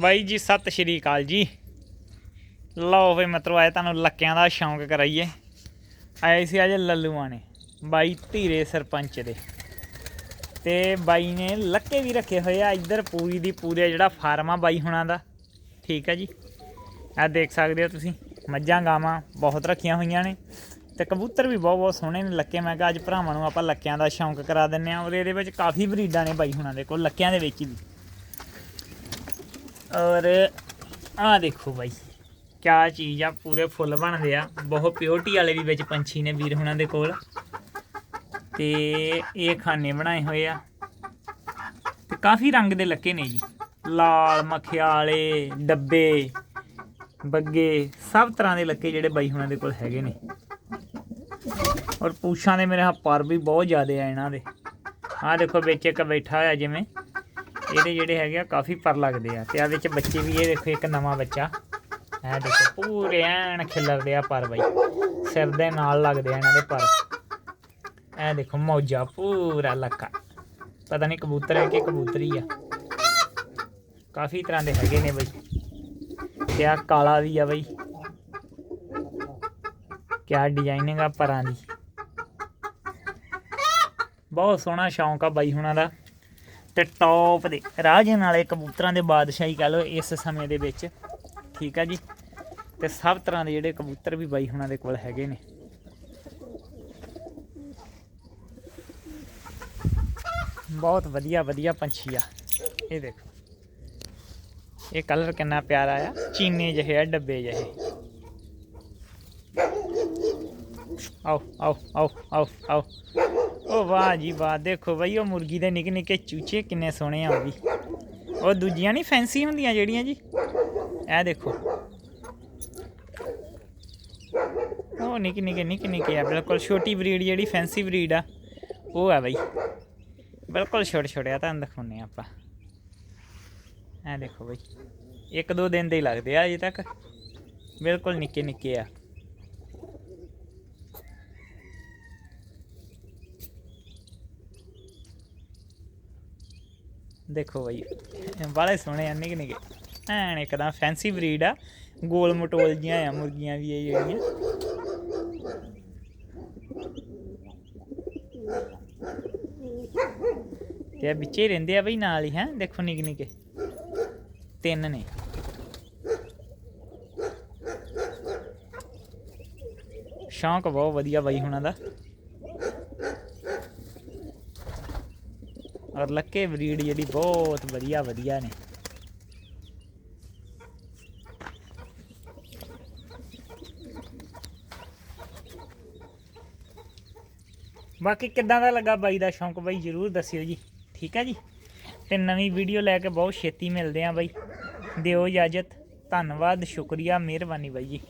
ਬਾਈ ਜੀ, ਸਤਿ ਸ਼੍ਰੀ ਅਕਾਲ ਜੀ। ਲਓ ਵੇ ਮਤਰੋ ਆਏ ਤੁਹਾਨੂੰ ਲੱਕਿਆਂ ਦਾ ਸ਼ੌਂਕ ਕਰਾਈਏ। ਆਏ ਸੀ ਅੱਜ ਲੱਲੂਆਂ ਨੇ, ਬਾਈ ਧੀਰੇ ਸਰਪੰਚ ਦੇ। ਤੇ ਬਾਈ ਨੇ ਲੱਕੇ ਵੀ ਰੱਖੇ ਹੋਏ ਆ, ਇੱਧਰ ਪੂਰੀ ਦੀ ਪੂਰੇ ਜਿਹੜਾ ਫਾਰਮ ਆ ਬਾਈ ਹੁਣਾਂ ਦਾ। ਠੀਕ ਆ ਜੀ। ਆ ਦੇਖ ਸਕਦੇ ਹੋ ਤੁਸੀਂ, ਮੱਝਾਂ ਗਾਵਾਂ ਬਹੁਤ ਰੱਖੀਆਂ ਹੋਈਆਂ ਨੇ। ਤੇ ਕਬੂਤਰ ਵੀ ਬਹੁਤ ਬਹੁਤ ਸੋਹਣੇ ਨੇ ਲੱਕੇ। ਮੈਂ ਕਿਹਾ ਅੱਜ ਭਰਾਵਾਂ ਨੂੰ ਆਪਾਂ ਲੱਕਿਆਂ ਦਾ ਸ਼ੌਂਕ ਕਰਾ ਦਿੰਨੇ ਆ ਔਰ ਇਹਦੇ ਵਿੱਚ ਕਾਫੀ ਬਰੀਡਾਂ ਨੇ ਬਾਈ ਹੁਣਾਂ ਦੇ ਕੋਲ, ਲੱਕਿਆਂ ਦੇ ਵਿੱਚ ਵੀ। ਔਰ ਆ ਦੇਖੋ ਬਾਈ, ਕਿਆ ਚੀਜ਼ ਆ, ਪੂਰੇ ਫੁੱਲ ਬਣਦੇ ਆ। ਬਹੁਤ ਪਿਓਰਟੀ ਵਾਲੇ ਵੀ ਵਿੱਚ ਪੰਛੀ ਨੇ ਵੀਰ ਹੁਣਾਂ ਦੇ ਕੋਲ। ਤੇ ਇਹ ਖਾਨੇ ਬਣਾਏ ਹੋਏ ਆ। ਤੇ ਕਾਫੀ ਰੰਗ ਦੇ ਲੱਕੇ ਨੇ ਜੀ। ਲਾਲ, ਮਖਿਆਲੇ, ਡੱਬੇ, ਬੱਗੇ, ਸਭ ਤਰ੍ਹਾਂ ਦੇ ਲੱਕੇ ਜਿਹੜੇ ਬਾਈ ਹੁਣਾਂ ਦੇ ਕੋਲ ਹੈਗੇ ਨੇ। ਔਰ ਪੂਛਾਂ ਦੇ ਮੇਰੇ ਹੱਥ ਪਰ ਵੀ ਬਹੁਤ ਜ਼ਿਆਦੇ ਆ ਇਹਨਾਂ ਦੇ। ਆਹ ਦੇਖੋ ਵਿੱਚ ਇੱਕ ਬੈਠਾ ਹੋਇਆ ਜਿਵੇਂ। ਇਹਦੇ ਜਿਹੜੇ ਹੈਗੇ ਆ, ਕਾਫੀ ਪਰ ਲੱਗਦੇ ਆ। ਤੇ ਆ ਵਿੱਚ ਬੱਚੇ ਵੀ, ਇਹ ਦੇਖੋ ਇੱਕ ਨਵਾਂ ਬੱਚਾ। ਇਹ ਦੇਖੋ, ਪੂਰੇ ਐਨ ਖਿਲਰਦੇ ਆ ਪਰ ਬਾਈ। ਸਿਰ ਦੇ ਨਾਲ ਲੱਗਦੇ ਆ ਇਹਨਾਂ ਦੇ ਪਰ। ਇਹ ਦੇਖੋ, ਮੌਜਾ, ਪੂਰਾ ਲੱਕਾ। ਪਤਾ ਨਹੀਂ ਕਬੂਤਰ ਹੈ ਕਿ ਕਬੂਤਰੀ ਆ। ਕਾਫੀ ਤਰ੍ਹਾਂ ਦੇ ਹੈਗੇ ਨੇ ਬਈ। ਤੇ ਆ ਕਾਲਾ ਵੀ ਆ ਬਈ। ਕਿਆ ਡਿਜ਼ਾਈਨਿੰਗ ਆ ਪਰਾਂ ਦੀ। ਬਹੁਤ ਸੋਹਣਾ ਸ਼ੌਂਕ ਆ ਬਾਈ ਹੁਣਾਂ ਦਾ। ਤੇ ਟੌਪ ਦੇ। ਰਾਜਨ ਨਾਲੇ ਕਬੂਤਰਾਂ ਦੇ ਬਾਦਸ਼ਾਹੀ ਕਹ ਲਓ ਇਸ ਸਮੇਂ ਦੇ ਵਿੱਚ। ਠੀਕ ਆ ਜੀ। ਤੇ ਸਭ ਤਰ੍ਹਾਂ ਦੇ ਜਿਹੜੇ ਕਬੂਤਰ ਵੀ ਬਾਈ ਹੁਣਾਂ ਦੇ ਕੋਲ ਹੈਗੇ ਨੇ। ਬਹੁਤ ਵਧੀਆ ਵਧੀਆ ਪੰਛੀ ਆ। ਇਹ ਦੇਖੋ। ਇਹ ਕਲਰ ਕਿੰਨਾ ਪਿਆਰਾ ਆ। ਚੀਨੇ ਜਿਹੇ ਆ, ਡੱਬੇ ਜਿਹੇ। ਆਓ ਆਓ ਆਓ ਆਓ ਆਓ। ਉਹ ਵਾਹ ਜੀ ਵਾਹ, ਦੇਖੋ ਬਈ, ਉਹ ਮੁਰਗੀ ਦੇ ਨਿੱਕੇ ਨਿੱਕੇ ਚੂਚੇ ਕਿੰਨੇ ਸੋਹਣੇ ਆ ਉਹ ਵੀ। ਉਹ ਦੂਜੀਆਂ ਨਹੀਂ ਫੈਂਸੀ ਹੁੰਦੀਆਂ ਜਿਹੜੀਆਂ ਜੀ? ਇਹ ਦੇਖੋ। ਉਹ ਨਿੱਕੇ ਨਿੱਕੇ ਨਿੱਕੇ ਨਿੱਕੇ ਆ, ਬਿਲਕੁਲ ਛੋਟੀ ਬਰੀਡ ਜਿਹੜੀ ਫੈਂਸੀ ਬਰੀਡ ਆ, ਉਹ ਆ ਬਈ। ਬਿਲਕੁਲ ਛੋਟੇ ਛੋਟੇ ਆ, ਤੁਹਾਨੂੰ ਦਿਖਾਉਂਦੇ ਆ ਆਪਾਂ। ਇਹ ਦੇਖੋ ਬਈ, ਇੱਕ ਦੋ ਦਿਨ ਦੇ ਹੀ ਲੱਗਦੇ ਆ ਅਜੇ ਤੱਕ। ਬਿਲਕੁਲ ਨਿੱਕੇ ਨਿੱਕੇ ਆ। ਦੇਖੋ ਬਾਈ ਬਾਲੇ ਸੋਹਣੇ ਆ, ਨਿੱਕੇ ਨਿੱਕੇ। ਐਨ ਇੱਕਦਮ ਫੈਂਸੀ ਬਰੀਡ ਆ। ਗੋਲ ਮਟੋਲ ਜੀਆਂ ਆ, ਮੁਰਗੀਆਂ ਵੀ ਇਹ ਜਿਹੜੀਆਂ। ਤੇ ਵਿੱਚੇ ਹੀ ਰਹਿੰਦੇ ਆ ਬਈ ਨਾਲ ਹੀ, ਹੈ? ਦੇਖੋ ਨਿੱਕੇ ਨਿੱਕੇ। ਤਿੰਨ ਨੇ। ਸ਼ੌਂਕ ਬਹੁਤ ਵਧੀਆ ਬਾਈ ਹੁਣਾਂ ਦਾ। ਔਰ ਲੱਕੇ ਬਰੀਡ ਜਿਹੜੀ ਬਹੁਤ ਵਧੀਆ ਵਧੀਆ ਨੇ। ਬਾਕੀ ਕਿੱਦਾਂ ਦਾ ਲੱਗਾ ਬਾਈ ਦਾ ਸ਼ੌਂਕ ਬਾਈ? ਜਰੂਰ ਦੱਸਿਓ ਜੀ। ਠੀਕ ਹੈ ਜੀ? ਤੇ ਨਵੀਂ ਵੀਡੀਓ ਲੈ ਕੇ ਬਹੁਤ ਛੇਤੀ ਮਿਲਦੇ ਆਂ ਬਾਈ। ਦਿਓ ਇਜਾਜ਼ਤ। ਧੰਨਵਾਦ, ਸ਼ੁਕਰੀਆ, ਮਿਹਰਬਾਨੀ ਬਾਈ ਜੀ।